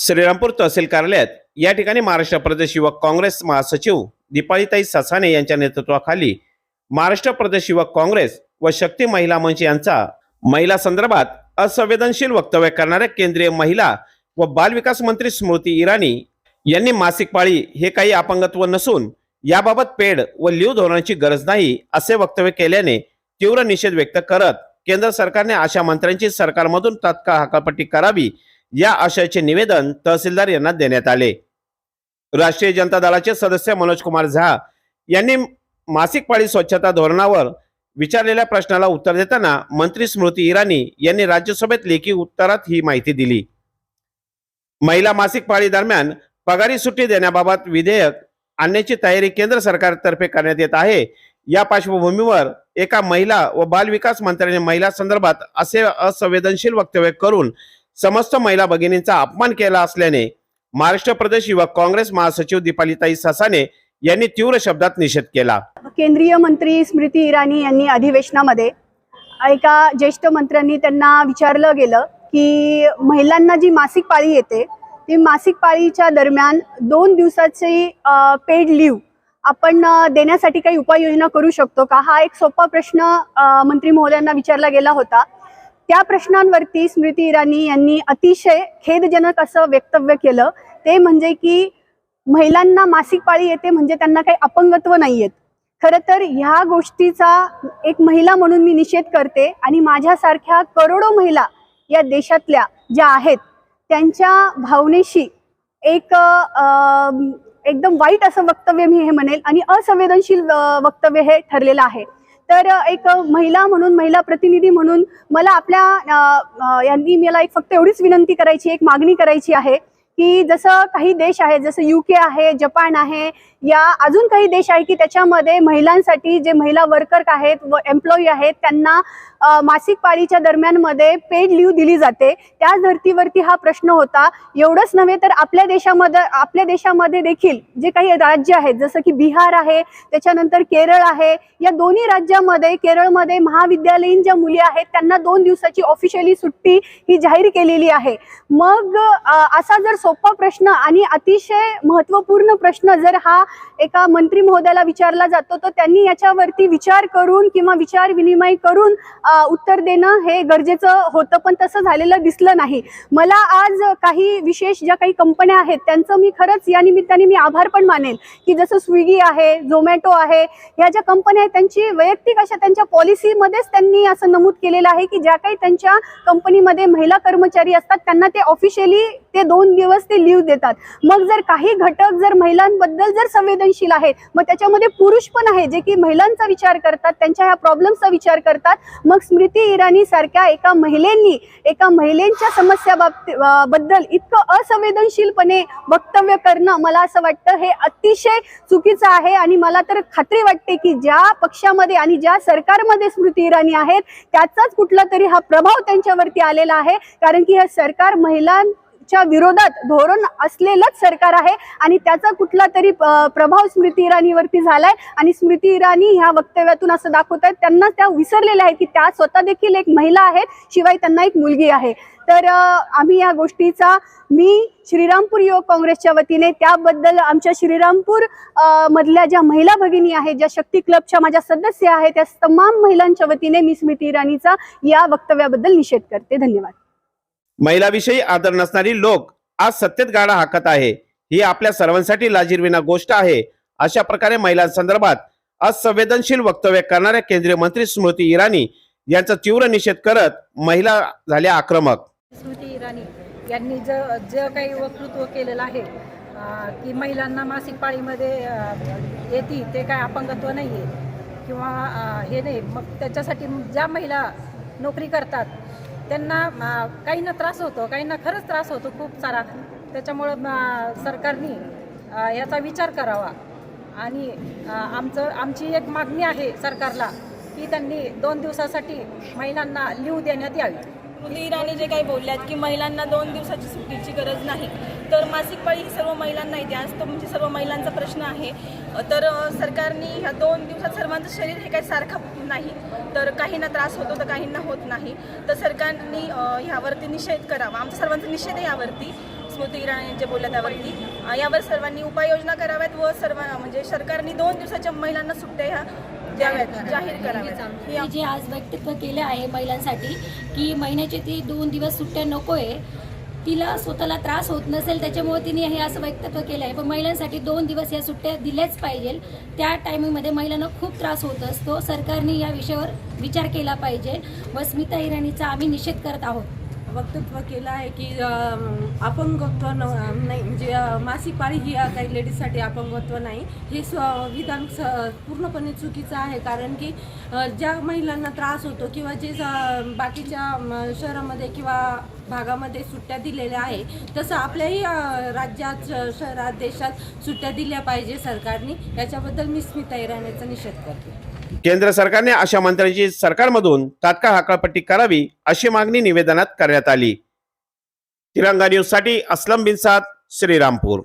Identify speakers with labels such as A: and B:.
A: श्रीरामपूर तहसील कार्यालयात या ठिकाणी महाराष्ट्र प्रदेश युवक काँग्रेस महासचिव दीपाळीताई ससाने यांच्या नेतृत्वाखाली महाराष्ट्र प्रदेश युवक काँग्रेस व शक्ती महिला मंच यांचा महिला संदर्भात असंवेदनशील वक्तव्य करणाऱ्या केंद्रीय महिला व बालविकास मंत्री स्मृती इराणी यांनी मासिक पाळी हे काही अपंगत्व नसून याबाबत पेड व लिव धोरणाची गरज नाही असे वक्तव्य केल्याने तीव्र निषेध व्यक्त करत केंद्र सरकारने अशा मंत्र्यांची सरकारमधून तात्काळ हकालपट्टी करावी या आशयाचे निवेदन तहसीलदार यांना देण्यात आले. राष्ट्रीय जनता दलाचे सदस्य मनोज कुमार झा यांनी मासिक पाळी स्वच्छता धोरणावर विचारलेल्या प्रश्नाला उत्तर देताना मंत्री स्मृती इराणी यांनी राज्यसभेत लेखी उत्तरात ही माहिती दिली. महिला मासिक पाळी दरम्यान पगारी सुट्टी देण्याबाबत विधेयक आणण्याची तयारी केंद्र सरकारतर्फे करण्यात येत आहे. या पार्श्वभूमीवर एका महिला व बालविकास मंत्र्याने महिला संदर्भात असे असंवेदनशील वक्तव्य करून समस्त महिला भगिनींचा अपमान केला असल्याने महाराष्ट्र प्रदेश युवक काँग्रेस महासचिव दीपालीताई ससाने यांनी तीव्र शब्दात निषेध केला.
B: केंद्रीय मंत्री स्मृती इराणी यांनी अधिवेशनामध्ये एका ज्येष्ठ मंत्र्यांनी त्यांना विचारलं गेलं की महिलांना जी मासिक पाळी येते ती मासिक पाळीच्या दरम्यान दोन दिवसाची पेड लिव्ह आपण देण्यासाठी काही उपाययोजना करू शकतो का? हा एक सोपा प्रश्न मंत्री महोदयांना विचारला गेला होता. त्या प्रश्नांवरती स्मृती इराणी यांनी अतिशय खेदजनक असं वक्तव्य केलं. ते म्हणजे की महिलांना मासिक पाळी येते म्हणजे त्यांना काही अपंगत्व नाही येत खरं तर ह्या गोष्टीचा एक महिला म्हणून मी निषेध करते आणि माझ्यासारख्या करोडो महिला या देशातल्या ज्या आहेत त्यांच्या भावनेशी एक एकदम वाईट असं वक्तव्य मी हे म्हणेल आणि असंवेदनशील वक्तव्य हे ठरलेलं आहे. तर एक महिला म्हणून महिला प्रतिनिधी म्हणून मला आपल्या यांनी मला एक फक्त एवढीच विनंती करायची एक मागणी करायची आहे की जसं काही देश आहेत जसं युके आहे जपान आहे या अजून काही देश आहे की त्याच्यामध्ये महिलांसाठी जे महिला वर्कर आहेत व एम्प्लॉई आहेत त्यांना मासिक पाळीच्या दरम्यानमध्ये पेड लिव्ह दिली जाते. त्याच धर्तीवरती हा प्रश्न होता. एवढंच नव्हे तर आपल्या देशामध्ये आपल्या देशामध्ये देखील जे काही राज्य आहेत जसं की बिहार आहे त्याच्यानंतर केरळ आहे या दोन्ही राज्यामध्ये केरळमध्ये महाविद्यालयीन ज्या मुली आहेत त्यांना दोन दिवसाची ऑफिशियली सुट्टी ही जाहीर केलेली आहे. मग असा जर सोपा प्रश्न आणि अतिशय महत्त्वपूर्ण प्रश्न जर हा एका मंत्री महोदयाला विचारला जातो तर त्यांनी याच्यावरती विचार करून किंवा विचार विनिमय करून उत्तर देणं हे गरजेचं होतं पण तसं झालेलं दिसलं नाही. मला आज काही विशेष ज्या काही कंपन्या आहेत त्यांचं मी खरंच या निमित्ताने मी आभार पण मानेल की जसं स्विगी आहे झोमॅटो आहे ह्या ज्या कंपन्या आहेत त्यांची वैयक्तिक अशा त्यांच्या पॉलिसीमध्येच त्यांनी असं नमूद केलेलं आहे की ज्या काही त्यांच्या कंपनीमध्ये महिला कर्मचारी असतात त्यांना ते ऑफिशियली ते दोन दिवस ते लीव देतात. मग जर काही घटक जर महिलांबद्दल जर संवेदनशील आहेत. मग त्याच्यामध्ये पुरुष पण आहे जे की महिलांचा विचार करतात त्यांच्या ह्या प्रॉब्लेमचा विचार करतात. मग स्मृती इराणी सारख्या एका महिलेंनी एका महिलेंच्या समस्या बाबती बद्दल इतकं असंवेदनशीलपणे वक्तव्य करणं मला असं वाटतं हे अतिशय चुकीचं आहे. आणि मला तर खात्री वाटते की ज्या पक्षामध्ये आणि ज्या सरकारमध्ये स्मृती इराणी आहेत त्याचाच कुठला तरी हा प्रभाव त्यांच्यावरती आलेला आहे. कारण की हे सरकार महिलां च्या विरोधात धोरण असलेलंच सरकार आहे आणि त्याचा कुठला तरी प्रभाव स्मृती इराणीवरती झालाय. आणि स्मृती इराणी ह्या वक्तव्यातून असं दाखवत आहेत त्यांना त्या विसरलेल्या आहेत की त्या स्वतः देखील एक महिला आहेत शिवाय त्यांना एक मुलगी आहे. तर आम्ही या गोष्टीचा मी श्रीरामपूर युवक काँग्रेसच्या वतीने त्याबद्दल आमच्या श्रीरामपूर मधल्या ज्या महिला भगिनी आहेत ज्या शक्ती क्लबच्या माझ्या सदस्य आहेत त्या तमाम महिलांच्या वतीने मी स्मृती इराणीचा या वक्तव्याबद्दल निषेध करते. धन्यवाद.
A: महिलाविषयी आदर नसणारी लोक आज सत्तेत गाडा हाकत आहे. ही आपल्या सर्वांसाठी लाजीरविना गोष्ट आहे. अशा प्रकारे महिलांसंदर्भात असंवेदनशील वक्तव्य करणाऱ्या केंद्रीय मंत्री स्मृती इराणी यांचा तीव्र निषेध करत महिला झाल्या आक्रमक.
C: स्मृती इराणी यांनी ज जे काही वक्तृत्व केलेलं आहे की महिलांना मासिक पाळीमध्ये येते ते काय अपंगत्व नाही आहे किंवा हे नाही. मग त्याच्यासाठी ज्या महिला नोकरी करतात त्यांना काहींना त्रास होतो काहींना खरंच त्रास होतो खूप सारा. त्याच्यामुळं सरकारने याचा विचार करावा. आणि आमचं आमची एक मागणी आहे सरकारला की त्यांनी दोन दिवसासाठी महिलांना लिव देण्यात यावी.
D: स्मृती इराणी जे काही बोलल्यात की महिलांना दोन दिवसाची सुट्टीची गरज नाही तर मासिक पाळी ही सर्व महिलांना येते. आज तो म्हणजे सर्व महिलांचा प्रश्न आहे. तर सरकारने ह्या दोन दिवसात सर्वांचं शरीर हे काही सारखं नाही तर काहींना त्रास होतो तर काहींना होत नाही. तर सरकारने ह्यावरती निषेध करावा. आमचा सर्वांचा निषेध आहे यावरती. स्मृती इराणी जे बोलल्या त्यावरती यावर सर्वांनी उपाययोजना कराव्यात व सर्व म्हणजे सरकारने दोन दिवसाच्या महिलांना सुट्ट्या ह्या जाहीर
E: जे आज वक्तव्य केलं आहे महिलांसाठी की महिन्याचे ती दोन दिवस सुट्ट्या नको आहे तिला स्वतःला त्रास होत नसेल त्याच्यामुळे तिने हे असं वक्तव्य केलं आहे. पण महिलांसाठी दोन दिवस या सुट्ट्या दिल्याच पाहिजे त्या टायमिंगमध्ये महिलांना खूप त्रास होत असतो. सरकारने या विषयावर विचार केला पाहिजे व स्मिता इराणीचा आम्ही निषेध करत आहोत.
F: वक्तव्य केलं आहे की अपंगत्व न नाही म्हणजे मासिक पाळी ही काही लेडीजसाठी अपंगत्व नाही. हे स्व विधान स पूर्णपणे चुकीचं आहे. कारण की ज्या महिलांना त्रास होतो किंवा जे बाकीच्या शहरामध्ये किंवा भागामध्ये सुट्ट्या दिलेल्या आहे. तसं आपल्याही राज्यात शहरात देशात सुट्ट्या दिल्या पाहिजे सरकारने. याच्याबद्दल मी स्मिता राहण्याचा निषेध करते.
A: केंद्र सरकारने अशा मंत्र्यांची सरकारमधून तात्काळ हकाळपट्टी करावी अशी मागणी निवेदनात करण्यात आली. तिरंगा न्यूजसाठी असलम बिनसाद श्रीरामपूर.